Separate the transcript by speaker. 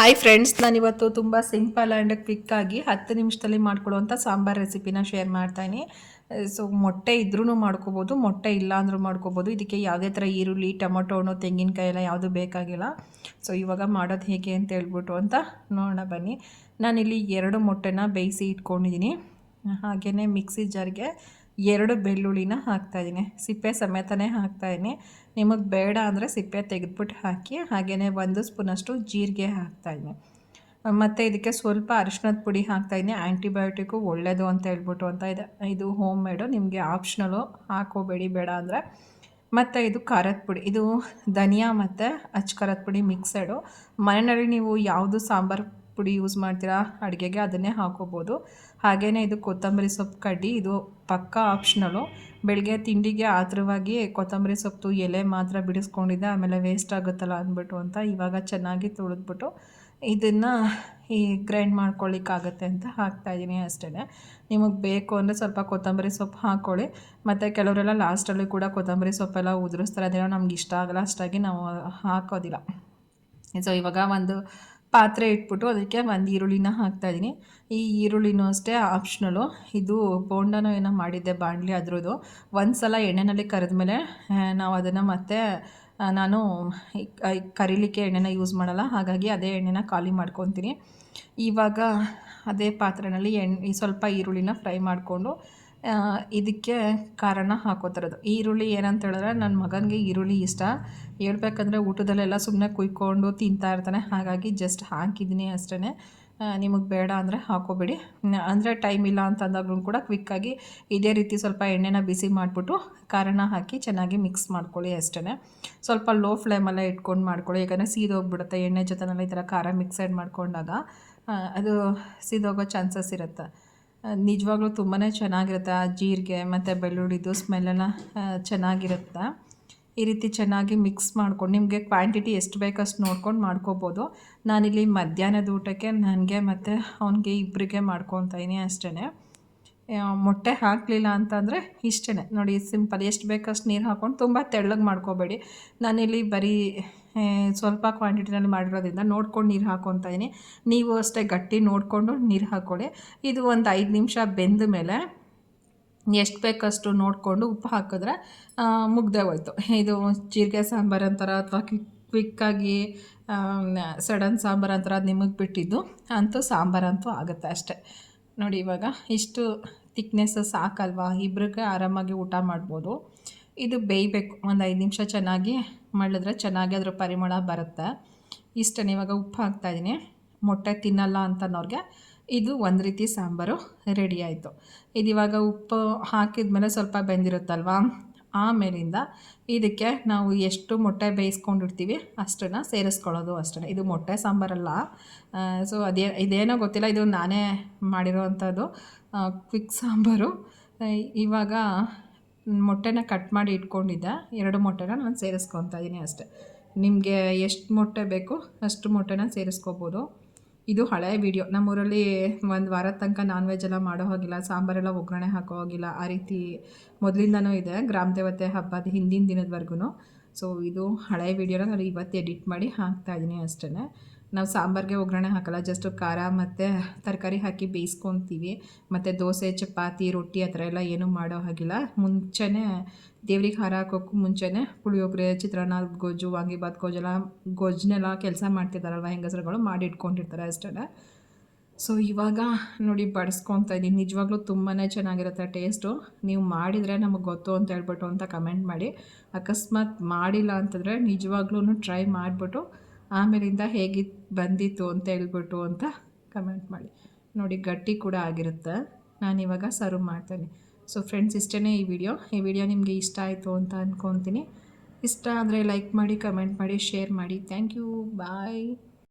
Speaker 1: Hi friends ನಾನಿವತ್ತು ತುಂಬ simple and ಕ್ವಿಕ್ಕಾಗಿ ಹತ್ತು ನಿಮಿಷದಲ್ಲಿ ಮಾಡ್ಕೊಳ್ಳುವಂಥ ಸಾಂಬಾರ್ ರೆಸಿಪಿನ ಶೇರ್ ಮಾಡ್ತಾಯಿನಿ. ಸೊ ಮೊಟ್ಟೆ ಇದ್ರೂ ಮಾಡ್ಕೋಬೋದು, ಮೊಟ್ಟೆ ಇಲ್ಲ ಅಂದರೂ ಮಾಡ್ಕೋಬೋದು. ಇದಕ್ಕೆ ಯಾವುದೇ ಥರ ಈರುಳ್ಳಿ, ಟೊಮೊಟೊ, ಹಣ್ಣು, ತೆಂಗಿನಕಾಯಿ ಎಲ್ಲ ಯಾವುದು ಬೇಕಾಗಿಲ್ಲ. ಸೊ ಇವಾಗ ಮಾಡೋದು ಹೇಗೆ ಅಂತ ಹೇಳ್ಬಿಟ್ಟು ಅಂತ ನೋಡೋಣ ಬನ್ನಿ. ನಾನಿಲ್ಲಿ ಎರಡು ಮೊಟ್ಟೆನ ಬೇಯಿಸಿ ಇಟ್ಕೊಂಡಿದ್ದೀನಿ ಹಾಗೆಯೇ ಮಿಕ್ಸಿ ಜಾರ್ಗೆ ಎರಡು ಬೆಳ್ಳುಳ್ಳಿನ ಹಾಕ್ತಾಯಿದ್ದೀನಿ ಸಿಪ್ಪೆ ಸಮೇತನೇ ಹಾಕ್ತಾಯಿದ್ದೀನಿ ನಿಮಗೆ ಬೇಡ ಅಂದರೆ ಸಿಪ್ಪೆ ತೆಗೆದ್ಬಿಟ್ಟು ಹಾಕಿ ಹಾಗೆಯೇ ಒಂದು ಸ್ಪೂನಷ್ಟು ಜೀರಿಗೆ ಹಾಕ್ತಾಯಿದ್ದೀನಿ ಮತ್ತು ಇದಕ್ಕೆ ಸ್ವಲ್ಪ ಅರಿಶಿನದ ಪುಡಿ ಹಾಕ್ತಾಯಿದ್ದೀನಿ ಆ್ಯಂಟಿಬಯೋಟಿಕ್ಕು ಒಳ್ಳೆಯದು ಅಂತ ಹೇಳ್ಬಿಟ್ಟು ಅಂತ ಇದೆ. ಇದು ಹೋಮ್ ಮೇಡು, ನಿಮಗೆ ಆಪ್ಷನಲು ಹಾಕೋಬೇಡಿ, ಬೇಡ ಅಂದರೆ. ಮತ್ತು ಇದು ಖಾರದ ಪುಡಿ. ಇದು ಧನಿಯಾ ಮತ್ತು ಅಚ್ಚ ಖಾರದ ಪುಡಿ ಮಿಕ್ಸಡು. ಮನೆಯಲ್ಲಿ ನೀವು ಯಾವುದು ಸಾಂಬಾರು ಪುಡಿ ಯೂಸ್ ಮಾಡ್ತೀರಾ ಅಡುಗೆಗೆ ಅದನ್ನೇ ಹಾಕೋಬೋದು. ಹಾಗೆಯೇ ಇದು ಕೊತ್ತಂಬರಿ ಸೊಪ್ಪು ಕಡ್ಡಿ, ಇದು ಪಕ್ಕಾ ಆಪ್ಷನಲು ಬೆಳಗ್ಗೆ ತಿಂಡಿಗೆ ಆತರವಾಗಿ ಕೊತ್ತಂಬರಿ ಸೊಪ್ಪು ಎಲೆ ಮಾತ್ರ ಬಿಡಿಸ್ಕೊಂಡಿದ್ದೆ, ಆಮೇಲೆ ವೇಸ್ಟ್ ಆಗುತ್ತಲ್ಲ ಅಂದ್ಬಿಟ್ಟು ಅಂತ ಇವಾಗ ಚೆನ್ನಾಗಿ ತುಳಿದ್ಬಿಟ್ಟು ಇದನ್ನು ಈ ಗ್ರೈಂಡ್ ಮಾಡ್ಕೊಳ್ಳಿಕ್ಕಾಗತ್ತೆ ಅಂತ ಹಾಕ್ತಾಯಿದ್ದೀನಿ ಅಷ್ಟೇ ನಿಮಗೆ ಬೇಕು ಅಂದರೆ ಸ್ವಲ್ಪ ಕೊತ್ತಂಬರಿ ಸೊಪ್ಪು ಹಾಕ್ಕೊಳ್ಳಿ ಮತ್ತು ಕೆಲವರೆಲ್ಲ ಲಾಸ್ಟಲ್ಲಿ ಕೂಡ ಕೊತ್ತಂಬರಿ ಸೊಪ್ಪೆಲ್ಲ ಉದುರಿಸ್ತಾರೆ, ಅದೇನೋ ನಮ್ಗೆ ಇಷ್ಟ ಆಗಲ್ಲ ಅಷ್ಟಾಗಿ ನಾವು ಹಾಕೋದಿಲ್ಲ. ಸೊ ಇವಾಗ ಒಂದು ಪಾತ್ರೆ ಇಟ್ಬಿಟ್ಟು ಅದಕ್ಕೆ ಒಂದು ಈರುಳ್ಳಿನ ಹಾಕ್ತಾಯಿದ್ದೀನಿ ಈ ಈರುಳ್ಳಿನೂ ಅಷ್ಟೇ ಆಪ್ಷನಲು ಇದು ಬೋಂಡನೋ ಏನೋ ಮಾಡಿದ್ದೆ ಬಾಣಲಿ ಅದ್ರದ್ದು. ಒಂದು ಸಲ ಕರಿದ ಕರೆದ್ಮೇಲೆ ನಾವು ಅದನ್ನು ಮತ್ತೆ ನಾನು ಕರಿಲಿಕ್ಕೆ ಎಣ್ಣೆನ ಯೂಸ್ ಮಾಡಲ್ಲ. ಹಾಗಾಗಿ ಅದೇ ಎಣ್ಣೆನ ಖಾಲಿ ಮಾಡ್ಕೊತೀನಿ. ಇವಾಗ ಅದೇ ಪಾತ್ರೆಯಲ್ಲಿ ಎಣ್ಣೆ ಸ್ವಲ್ಪ ಈರುಳ್ಳಿನ ಫ್ರೈ ಮಾಡಿಕೊಂಡು ಇದಕ್ಕೆ ಖಾರನ ಹಾಕೋತಿರೋದು. ಈರುಳ್ಳಿ ಏನಂತ ಹೇಳಿದ್ರೆ ನನ್ನ ಮಗನಿಗೆ ಈರುಳ್ಳಿ ಇಷ್ಟ. ಹೇಳ್ಬೇಕಂದ್ರೆ ಊಟದಲ್ಲೆಲ್ಲ ಸುಮ್ಮನೆ ಕುಯ್ಕೊಂಡು ತಿಂತಾ ಇರ್ತಾನೆ. ಹಾಗಾಗಿ ಜಸ್ಟ್ ಹಾಕಿದ್ದೀನಿ ಅಷ್ಟೇ ನಿಮಗೆ ಬೇಡ ಅಂದರೆ ಹಾಕೋಬೇಡಿ. ಅಂದರೆ ಟೈಮ್ ಇಲ್ಲ ಅಂತಂದಾಗ್ಲೂ ಕೂಡ ಕ್ವಿಕ್ಕಾಗಿ ಇದೇ ರೀತಿ ಸ್ವಲ್ಪ ಎಣ್ಣೆನ ಬಿಸಿ ಮಾಡಿಬಿಟ್ಟು ಖಾರನ ಹಾಕಿ ಚೆನ್ನಾಗಿ ಮಿಕ್ಸ್ ಮಾಡ್ಕೊಳ್ಳಿ ಅಷ್ಟೇ ಸ್ವಲ್ಪ ಲೋ ಫ್ಲೇಮಲ್ಲೇ ಇಟ್ಕೊಂಡು ಮಾಡ್ಕೊಳ್ಳಿ. ಯಾಕಂದರೆ ಸೀದೋಗ್ಬಿಡುತ್ತೆ. ಎಣ್ಣೆ ಜೊತೆನಲ್ಲ ಈ ಥರ ಖಾರ ಮಿಕ್ಸೆಡ್ ಮಾಡ್ಕೊಂಡಾಗ ಅದು ಸೀದೋಗೋ ಚಾನ್ಸಸ್ ಇರುತ್ತೆ. ನಿಜವಾಗ್ಲೂ ತುಂಬಾ ಚೆನ್ನಾಗಿರುತ್ತೆ ಆ ಜೀರಿಗೆ ಮತ್ತು ಬೆಳ್ಳುಳ್ಳಿದು ಸ್ಮೆಲ್ಲೆಲ್ಲ ಚೆನ್ನಾಗಿರುತ್ತೆ. ಈ ರೀತಿ ಚೆನ್ನಾಗಿ ಮಿಕ್ಸ್ ಮಾಡ್ಕೊಂಡು ನಿಮಗೆ ಕ್ವಾಂಟಿಟಿ ಎಷ್ಟು ಬೇಕಷ್ಟು ನೋಡ್ಕೊಂಡು ಮಾಡ್ಕೋಬೋದು. ನಾನಿಲ್ಲಿ ಮಧ್ಯಾಹ್ನದ ಊಟಕ್ಕೆ ನನಗೆ ಮತ್ತು ಅವನಿಗೆ ಇಬ್ಬರಿಗೆ ಮಾಡ್ಕೊತಾಯಿನಿ ಅಷ್ಟೇ ಮೊಟ್ಟೆ ಹಾಕಲಿಲ್ಲ ಅಂತಂದರೆ ಇಷ್ಟೇ ನೋಡಿ, ಸಿಂಪಲ್. ಎಷ್ಟು ಬೇಕಷ್ಟು ನೀರು ಹಾಕ್ಕೊಂಡು ತುಂಬ ತೆಳ್ಳಗೆ ಮಾಡ್ಕೋಬೇಡಿ. ನಾನಿಲ್ಲಿ ಬರೀ ಸ್ವಲ್ಪ ಕ್ವಾಂಟಿಟಿನಲ್ಲಿ ಮಾಡಿರೋದ್ರಿಂದ ನೋಡ್ಕೊಂಡು ನೀರು ಹಾಕ್ಕೊತಾ ಇದ್ದೀನಿ ನೀವು ಅಷ್ಟೇ ಗಟ್ಟಿ ನೋಡಿಕೊಂಡು ನೀರು ಹಾಕ್ಕೊಳ್ಳಿ ಇದು ಒಂದು ಐದು ನಿಮಿಷ ಬೆಂದ ಮೇಲೆ ಎಷ್ಟು ಬೇಕಷ್ಟು ನೋಡಿಕೊಂಡು ಉಪ್ಪು ಹಾಕಿದ್ರೆ ಮುಗ್ದೇ ಹೋಯ್ತು. ಇದು ಜೀರಿಗೆ ಸಾಂಬಾರು ಅಂತಾರೆ ಅಥವಾ ಕ್ವಿಕ್ಕಾಗಿ ಸಡನ್ ಸಾಂಬಾರು ಅಂತಾರ, ಅದು ನಿಮಗೆ ಬಿಟ್ಟಿದ್ದು ಅಂತೂ ಸಾಂಬಾರಂತೂ ಆಗುತ್ತೆ ಅಷ್ಟೇ. ನೋಡಿ ಇವಾಗ ಇಷ್ಟು ತಿಕ್ನೆಸ್ಸು ಸಾಕಲ್ವಾ? ಇಬ್ಬರಿಗೆ ಆರಾಮಾಗಿ ಊಟ ಮಾಡ್ಬೋದು. ಇದು ಬೇಯಬೇಕು. ಒಂದು ಐದು ನಿಮಿಷ ಚೆನ್ನಾಗಿ ಮಾಡಿದ್ರೆ ಚೆನ್ನಾಗಿ ಅದರ ಪರಿಮಳ ಬರುತ್ತೆ. ಇಷ್ಟನೇ ಇವಾಗ ಉಪ್ಪು ಹಾಕ್ತಾಯಿದ್ದೀನಿ ಮೊಟ್ಟೆ ತಿನ್ನಲ್ಲ ಅಂತನೋರಿಗೆ ಇದು ಒಂದು ರೀತಿ ಸಾಂಬಾರು ರೆಡಿ ಆಯಿತು. ಇದು ಇವಾಗ ಉಪ್ಪು ಹಾಕಿದ ಮೇಲೆ ಸ್ವಲ್ಪ ಬೆಂದಿರುತ್ತಲ್ವ? ಆಮೇಲಿಂದ ಇದಕ್ಕೆ ನಾವು ಎಷ್ಟು ಮೊಟ್ಟೆ ಬೇಯಿಸ್ಕೊಂಡಿರ್ತೀವಿ ಅಷ್ಟನ್ನು ಸೇರಿಸ್ಕೊಳ್ಳೋದು ಅಷ್ಟೇ ಇದು ಮೊಟ್ಟೆ ಸಾಂಬಾರಲ್ಲ. ಸೊ ಅದೇ, ಇದೇನೋ ಗೊತ್ತಿಲ್ಲ, ಇದು ನಾನೇ ಮಾಡಿರೋವಂಥದ್ದು ಕ್ವಿಕ್ ಸಾಂಬಾರು. ಇವಾಗ ಮೊಟ್ಟೆನ ಕಟ್ ಮಾಡಿ ಇಟ್ಕೊಂಡಿದ್ದೆ. ಎರಡು ಮೊಟ್ಟೆನ ನಾನು ಸೇರಿಸ್ಕೊತಾ ಇದ್ದೀನಿ ಅಷ್ಟೇ. ನಿಮಗೆ ಎಷ್ಟು ಮೊಟ್ಟೆ ಬೇಕು ಅಷ್ಟು ಮೊಟ್ಟೆನ ಸೇರಿಸ್ಕೋಬೋದು. ಇದು ಹಳೆಯ ವಿಡಿಯೋ ನಮ್ಮೂರಲ್ಲಿ ಒಂದು ವಾರದ ತನಕ ನಾನ್ ವೆಜ್ ಎಲ್ಲ ಮಾಡೋ ಹೋಗಿಲ್ಲ ಸಾಂಬಾರೆಲ್ಲ ಒಗ್ಗರಣೆ ಹಾಕೋ ಹೋಗಿಲ್ಲ. ಆ ರೀತಿ ಮೊದಲಿಂದನೂ ಇದೆ, ಗ್ರಾಮ ದೇವತೆ ಹಬ್ಬದ ಹಿಂದಿನ ದಿನದವರೆಗೂ ಸೊ ಇದು ಹಳೆಯ ವಿಡಿಯೋನ ನಾನು ಇವತ್ತು ಎಡಿಟ್ ಮಾಡಿ ಹಾಕ್ತಾ ಇದ್ದೀನಿ ಅಷ್ಟೇ ನಾವು ಸಾಂಬಾರಿಗೆ ಒಗ್ಗರಣೆ ಹಾಕಲ್ಲ ಜಸ್ಟ್ ಖಾರ ಮತ್ತು ತರಕಾರಿ ಹಾಕಿ ಬೇಯಿಸ್ಕೊತೀವಿ. ಮತ್ತು ದೋಸೆ, ಚಪಾತಿ, ರೊಟ್ಟಿ ಆ ಥರ ಎಲ್ಲ ಏನೂ ಮಾಡೋ ಹಾಗಿಲ್ಲ. ಮುಂಚೆನೇ ದೇವ್ರಿಗೆ ಹಾರ ಹಾಕೋಕ್ಕೂ ಮುಂಚೆನೇ ಪುಳಿಯೋಗರೆ, ಚಿತ್ರಾನ್ನ, ಗೊಜ್ಜು ವಾಂಗಿಬಾತ್ ಗೊಜ್ಜೆಲ್ಲ ಗೊಜ್ಜನ್ನೆಲ್ಲ ಕೆಲಸ ಮಾಡ್ತಿದ್ದಾರಲ್ವ ಹೆಂಗಸರುಗಳು? ಮಾಡಿ ಇಟ್ಕೊಂಡಿರ್ತಾರೆ ಅಷ್ಟೇ ಸೊ ಇವಾಗ ನೋಡಿ ಬಡಿಸ್ಕೊತಾ ಇದ್ದೀನಿ ನಿಜವಾಗ್ಲೂ ತುಂಬಾ ಚೆನ್ನಾಗಿರುತ್ತೆ ಟೇಸ್ಟು ನೀವು ಮಾಡಿದರೆ ನಮಗೆ ಗೊತ್ತು ಅಂತ ಹೇಳ್ಬಿಟ್ಟು ಅಂತ ಕಮೆಂಟ್ ಮಾಡಿ. ಅಕಸ್ಮಾತ್ ಮಾಡಿಲ್ಲ ಅಂತಂದರೆ ನಿಜವಾಗ್ಲೂ ಟ್ರೈ ಮಾಡಿಬಿಟ್ಟು ಆಮೇಲಿಂದ ಹೇಗೆ ಬಂದಿತ್ತು ಅಂತ ಹೇಳ್ಬಿಟ್ಟು ಅಂತ ಕಮೆಂಟ್ ಮಾಡಿ. ನೋಡಿ, ಗಟ್ಟಿ ಕೂಡ ಆಗಿರುತ್ತೆ. ನಾನು ಇವಾಗ ಸರ್ವ್ ಮಾಡ್ತೇನೆ. ಸೊ ಫ್ರೆಂಡ್ಸ್ ಇಷ್ಟೇ ಈ ವಿಡಿಯೋ ಈ ವಿಡಿಯೋ ನಿಮಗೆ ಇಷ್ಟ ಆಯಿತು ಅಂತ ಅಂದ್ಕೊತೀನಿ ಇಷ್ಟ ಆದರೆ ಲೈಕ್ ಮಾಡಿ ಕಮೆಂಟ್ ಮಾಡಿ ಶೇರ್ ಮಾಡಿ. Thank you bye